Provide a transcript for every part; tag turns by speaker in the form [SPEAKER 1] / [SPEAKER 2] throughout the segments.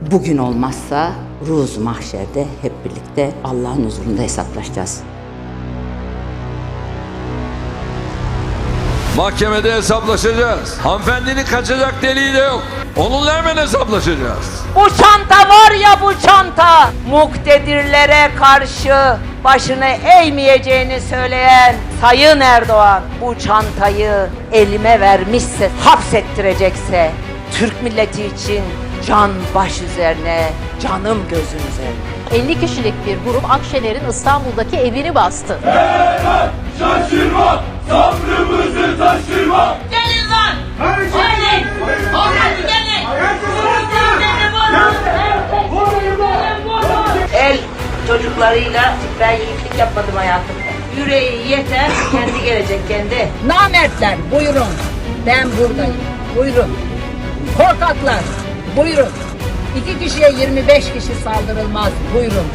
[SPEAKER 1] Bugün olmazsa Ruz Mahşer'de hep birlikte Allah'ın huzurunda hesaplaşacağız.
[SPEAKER 2] Mahkemede hesaplaşacağız. Hanımefendinin kaçacak deliği de yok. Onunla hemen hesaplaşacağız.
[SPEAKER 3] Bu çanta var ya bu çanta muktedirlere karşı başını eğmeyeceğini söyleyen Sayın Erdoğan bu çantayı elime vermişse hapsettirecekse Türk milleti için can baş üzerine canım gözüm üzerine.
[SPEAKER 4] 50 kişilik bir grup Akşener'in İstanbul'daki evini bastı.
[SPEAKER 5] Şaşırma, sabrımızı taşırma.
[SPEAKER 3] Gelin lan! Gelin! Orası gelin! El çocuklarıyla ben yiğitlik yapmadım hayatımda. Yüreği yeter, kendi gelecek kendi.
[SPEAKER 6] Namertler buyurun. Ben buradayım. Buyurun. Korkaklar buyurun. İki kişiye 25 kişi saldırılmaz. Buyurun.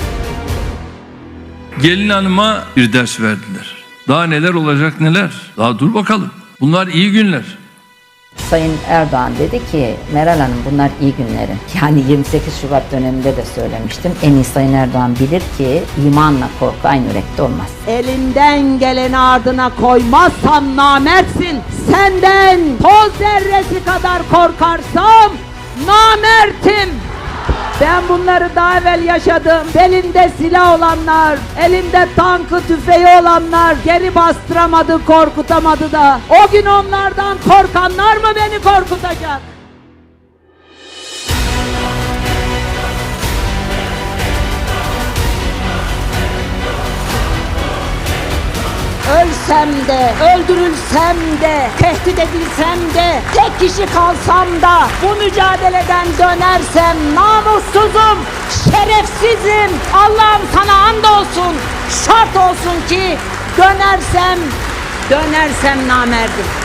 [SPEAKER 7] Gelin hanıma bir ders verdiler. Daha neler olacak neler. Daha dur bakalım. Bunlar iyi günler.
[SPEAKER 1] Sayın Erdoğan dedi ki Meral Hanım bunlar iyi günlerin. Yani 28 Şubat döneminde de söylemiştim. En iyi Sayın Erdoğan bilir ki imanla korku aynı yürekte olmaz.
[SPEAKER 3] Elinden geleni ardına koymazsan namertsin. Senden toz zerresi kadar korkarsam namertim. Ben bunları daha evvel yaşadım. Belinde silah olanlar, elinde tankı tüfeği olanlar geri bastıramadı, korkutamadı da. O gün onlardan korkanlar mı beni korkutacak? Ölsem de, öldürülsem de, tehdit edilsem de, tek kişi kalsam da bu mücadeleden dönersem namussuzum, şerefsizim. Allah'ım sana andolsun, şart olsun ki dönersem, dönersem namerdim.